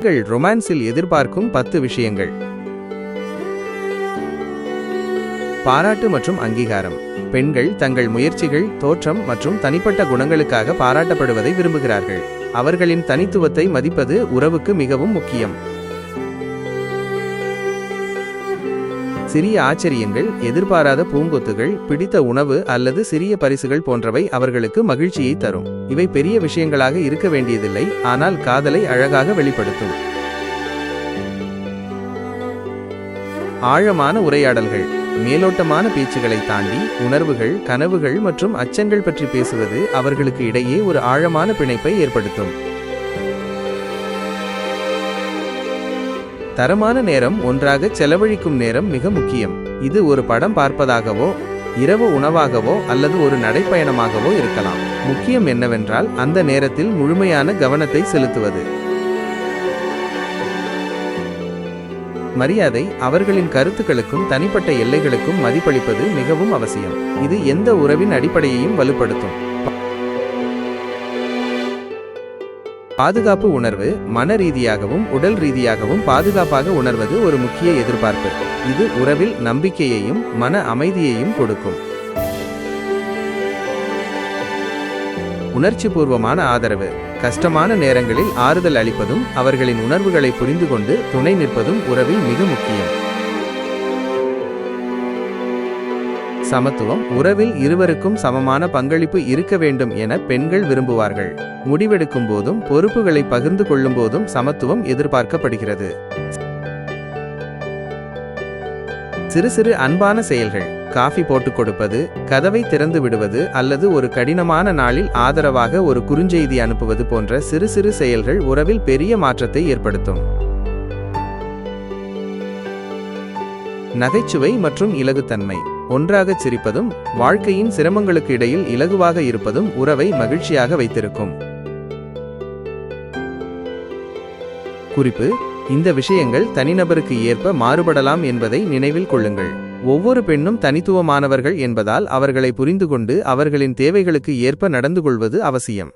உங்கள் ரொமான்ஸில் எதிர்பார்க்கும் பத்து விஷயங்கள். பாராட்டு மற்றும் அங்கீகாரம். பெண்கள் தங்கள் முயற்சிகள் தோற்றம் மற்றும் தனிப்பட்ட குணங்களுக்காக பாராட்டப்படுவதை விரும்புகிறார்கள். அவர்களின் தனித்துவத்தை மதிப்பது உறவுக்கு மிகவும் முக்கியம். சிறிய ஆச்சரியங்கள் எதிர்பாராத பூங்கொத்துகள் பிடித்த உணவு அல்லது சிறிய பரிசுகள் போன்றவை அவர்களுக்கு மகிழ்ச்சியை தரும். இவை பெரிய விஷயங்களாக இருக்க வேண்டியதில்லை ஆனால் காதலை அழகாக வெளிப்படுத்தும். ஆழமான உரையாடல்கள் மேலோட்டமான பேச்சுகளை தாண்டி உணர்வுகள் கனவுகள் மற்றும் அச்சங்கள் பற்றி பேசுவது அவர்களுக்கு இடையே ஒரு ஆழமான பிணைப்பை ஏற்படுத்தும். தரமான நேரம் ஒன்றாக செலவழிக்கும் நேரம் மிக முக்கியம். இது ஒரு படம் பார்ப்பதாகவோ இரவு உணவாகவோ அல்லது ஒரு நடைப்பயணமாகவோ இருக்கலாம். முக்கியம் என்னவென்றால் அந்த நேரத்தில் முழுமையான கவனத்தை செலுத்துவது. மரியாதை அவர்களின் கருத்துக்களுக்கும் தனிப்பட்ட எல்லைகளுக்கும் மதிப்பளிப்பது மிகவும் அவசியம். இது எந்த உறவின் அடிப்படையையும் வலுப்படுத்தும். பாதுகாப்பு உணர்வு மன ரீதியாகவும் உடல் ரீதியாகவும் பாதுகாப்பாக உணர்வது ஒரு முக்கிய எதிர்பார்ப்பு. இது உறவில் நம்பிக்கையையும் மன அமைதியையும் கொடுக்கும். உணர்ச்சிபூர்வமான ஆதரவு. கஷ்டமான நேரங்களில் ஆறுதல் அளிப்பதும் அவர்களின் உணர்வுகளை புரிந்து கொண்டு துணை நிற்பதும் உறவில் மிக முக்கியம். சமத்துவம் உறவில் இருவருக்கும் சமமான பங்களிப்பு இருக்க வேண்டும் என பெண்கள் விரும்புவார்கள். முடிவெடுக்கும் போதும் பொறுப்புகளை பகிர்ந்து கொள்ளும் போதும் சமத்துவம் எதிர்பார்க்கப்படுகிறது. சிறு சிறு அன்பான செயல்கள் காஃபி போட்டுக் கொடுப்பது கதவை திறந்து விடுவது அல்லது ஒரு கடினமான நாளில் ஆதரவாக ஒரு குறுஞ்செய்தி அனுப்புவது போன்ற சிறு சிறு செயல்கள் உறவில் பெரிய மாற்றத்தை ஏற்படுத்தும். நகைச்சுவை மற்றும் இலகுத்தன்மை. ஒன்றாகச் சிரிப்பதும் வாழ்க்கையின் சிரமங்களுக்கு இடையில் இலகுவாக இருப்பதும் உறவை மகிழ்ச்சியாக வைத்திருக்கும். குறிப்பு இந்த விஷயங்கள் தனிநபருக்கு ஏற்ப மாறுபடலாம் என்பதை நினைவில் கொள்ளுங்கள். ஒவ்வொரு பெண்ணும் தனித்துவமானவர்கள் என்பதால் அவர்களை புரிந்து கொண்டு அவர்களின் தேவைகளுக்கு ஏற்ப நடந்து கொள்வது அவசியம்.